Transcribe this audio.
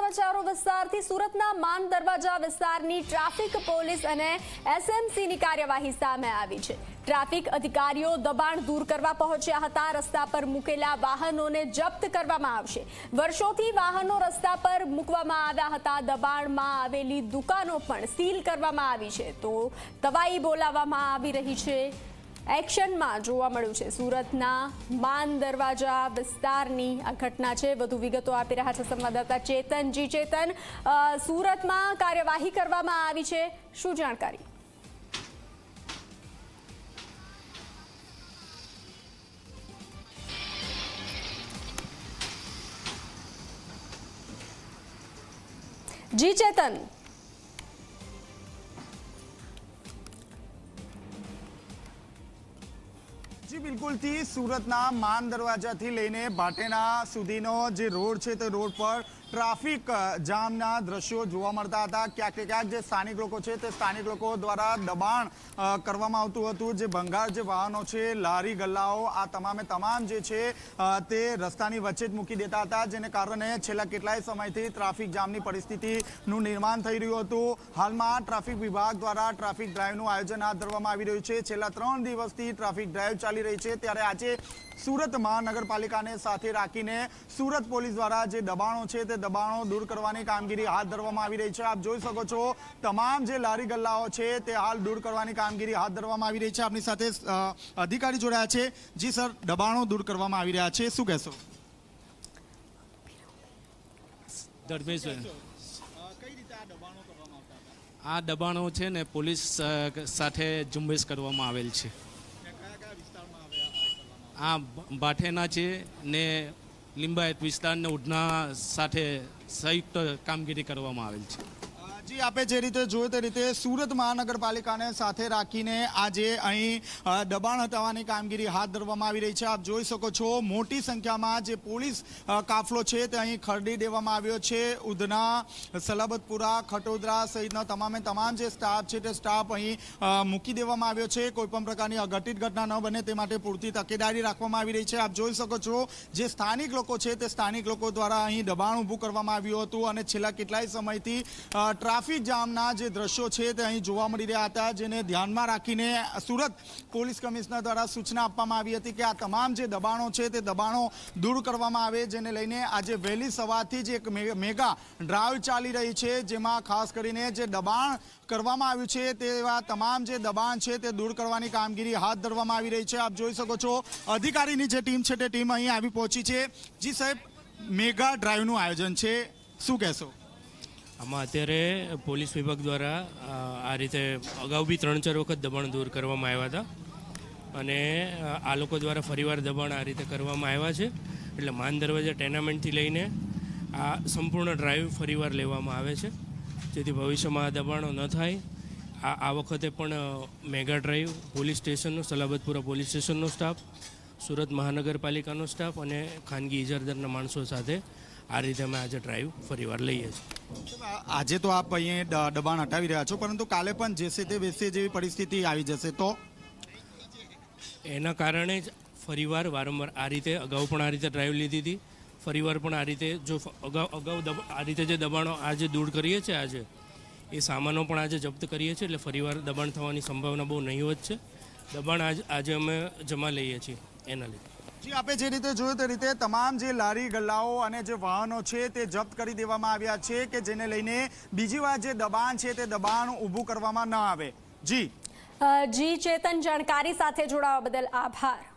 સમાચારો વિસ્તારથી સુરતના માન દરવાજા વિસ્તારની ટ્રાફિક પોલીસ અને એસએમસીની કાર્યવાહી સામે આવી છે. ટ્રાફિક અધિકારીઓ દબાણ દૂર કરવા પહોંચ્યા હતા. રસ્તા પર મૂકેલા વાહનોને જપ્ત કરવામાં આવશે. વર્ષોથી વાહનો રસ્તા પર મૂકવામાં આવ્યા હતા. દબાણમાં આવેલી દુકાનો પણ સીલ કરવામાં આવી છે. તો તવાઈ બોલાવવામાં આવી રહી છે. એક્શનમાં જોવા મળ્યું છે. સુરતના માન દરવાજા વિસ્તારની આ ઘટના છે. વધુ વિગતો આપી રહ્યા છે સંવાદદાતા ચેતનજી ચેતન સુરતમાં કાર્યવાહી કરવામાં આવી છે. શું જાણકારી? જી ચેતન. જી બિલકુલથી સુરતના માન દરવાજાથી લઈને ભાટેના સુધીનો જે રોડ છે તે રોડ પર ટ્રાફિક જામના દ્રશ્યો જોવા મળતા હતા. ક્યાંક ક્યાંક જે સ્થાનિક લોકો છે તે સ્થાનિક લોકો દ્વારા દબાણ કરવામાં આવતું હતું. જે ભંગાર જે વાહનો છે, લારી ગલ્લાઓ, આ તમામે તમામ જે છે તે રસ્તાની વચ્ચે જ મૂકી દેતા હતા, જેને કારણે છેલ્લા કેટલાય સમયથી ટ્રાફિક જામની પરિસ્થિતિનું નિર્માણ થઈ રહ્યું હતું. હાલમાં ટ્રાફિક વિભાગ દ્વારા ટ્રાફિક ડ્રાઈવનું આયોજન હાથ ધરવામાં આવી રહ્યું છે. છેલ્લા ત્રણ દિવસથી ટ્રાફિક ડ્રાઈવ ચાલી રહી છે. ત્યારે આજે સુરત મહાનગરપાલિકાને સાથે રાખીને સુરત પોલીસ દ્વારા જે દબાણો છે તે દબાણો દૂર કરવાની કામગીરી હાથ ધરવામાં આવી રહી છે. આપ જોઈ શકો છો તમામ જે લારી ગલ્લાઓ છે તે હાલ દૂર કરવાની કામગીરી હાથ ધરવામાં આવી રહી છે. આપની સાથે અધિકારી જોડાયા છે. જી સર દબાણો દૂર કરવામાં આવી રહ્યા છે. શું કહેશો? આ દબાણો છે ને પોલીસ સાથે ઝુંબેશ કરવામાં આવેલ છે. આ ભાઠેના છે ને લિંબાયત વિસ્તારને ઉઢના સાથે સંયુક્ત કામગીરી કરવામાં આવેલ છે. જી આપે જે રીતે જોયું તે રીતે સુરત મહાનગરપાલિકાને સાથે રાખીને આજે અહીં દબાણ હટાવવાની કામગીરી હાથ ધરવામાં આવી રહી છે. આપ જોઈ શકો છો મોટી સંખ્યામાં જે પોલીસ કાફલો છે તે અહીં ખરડી દેવામાં આવ્યો છે. ઉધના સલાબતપુરા ખટોદરા સહિતના તમામે તમામ જે સ્ટાફ છે તે સ્ટાફ અહીં મૂકી દેવામાં આવ્યો છે. કોઈપણ પ્રકારની અઘટિત ઘટના ન બને તે માટે પૂરતી તકેદારી રાખવામાં આવી રહી છે. આપ જોઈ શકો છો જે સ્થાનિક લોકો છે તે સ્થાનિક લોકો દ્વારા અહીં દબાણ ઊભું કરવામાં આવ્યું હતું અને છેલ્લા કેટલાય સમયથી અ, ટ્રાફિક જામના જે દ્રશ્યો છે તે અહીં જોવા મળી રહ્યા હતા, જેને ધ્યાનમાં રાખીને સુરત પોલીસ કમિશનર દ્વારા સૂચના આપવામાં આવી હતી કે આ તમામ જે દબાણો છે તે દબાણો દૂર કરવામાં આવે, જેને લઈને આજે વહેલી સવારથી જ એક મેગા ડ્રાઈવ ચાલી રહી છે, જેમાં ખાસ કરીને જે દબાણ કરવામાં આવ્યું છે તેવા તમામ જે દબાણ છે તે દૂર કરવાની કામગીરી હાથ ધરવામાં આવી રહી છે. આપ જોઈ શકો છો, અધિકારીની જે ટીમ છે તે ટીમ અહીં આવી પહોંચી છે. જી સાહેબ, મેગા ડ્રાઈવનું આયોજન છે. શું કહેશો? આમાં અત્યારે પોલીસ વિભાગ દ્વારા આ રીતે અગાઉ બી ત્રણ ચાર વખત દબાણ દૂર કરવામાં આવ્યા હતા. અને આ લોકો દ્વારા ફરીવાર દબાણ આ રીતે કરવામાં આવ્યા છે. એટલે માન દરવાજા ટેનામેન્ટથી લઈને આ સંપૂર્ણ ડ્રાઈવ ફરીવાર લેવામાં આવે છે. જેથી ભવિષ્યમાં આ દબાણો ન થાય. આ આ વખતે પણ મેગા ડ્રાઈવ, પોલીસ સ્ટેશનનો, સલાબતપુરા પોલીસ સ્ટેશનનો સ્ટાફ, સુરત મહાનગરપાલિકાનો સ્ટાફ અને ખાનગી ઇજારદારના માણસો સાથે આ રીતે અમે આજે ડ્રાઈવ ફરીવાર લઈએ છીએ. આજે તો આપ અહીંયા દબાણ હટાવી રહ્યા છો, પરંતુ કાલે પણ જેસે તે વેસે જેવી પરિસ્થિતિ આવી જશે. તો? એના કારણે જ ફરીવાર વારંવાર આ રીતે અગાઉ પણ આ રીતે ડ્રાઈવ લીધી હતી. ફરીવાર પણ આ રીતે જો અગાઉ અગાઉ આ રીતે જે દબાણો આજે દૂર કરીએ છીએ આજે, એ સામાનો પણ આજે જપ્ત કરીએ છીએ, એટલે ફરીવાર દબાણ થવાની સંભાવના બહુ નહીવત છે. દબાણ આજ આજે અમે જમા લઈએ છીએ એના લીધે. જી આપે જે રીતે જોયું તે રીતે તમામ જે લારી, ગલ્લાઓ અને જે વાહનો છે તે જપ્ત કરી દેવામાં આવ્યા છે કે જેને લઈને બીજી વાર જે દબાણ છે તે દબાણ ઊભું કરવામાં ન આવે. જી. જી, ચેતન જાણકારી સાથે જોડાવા બદલ આભાર.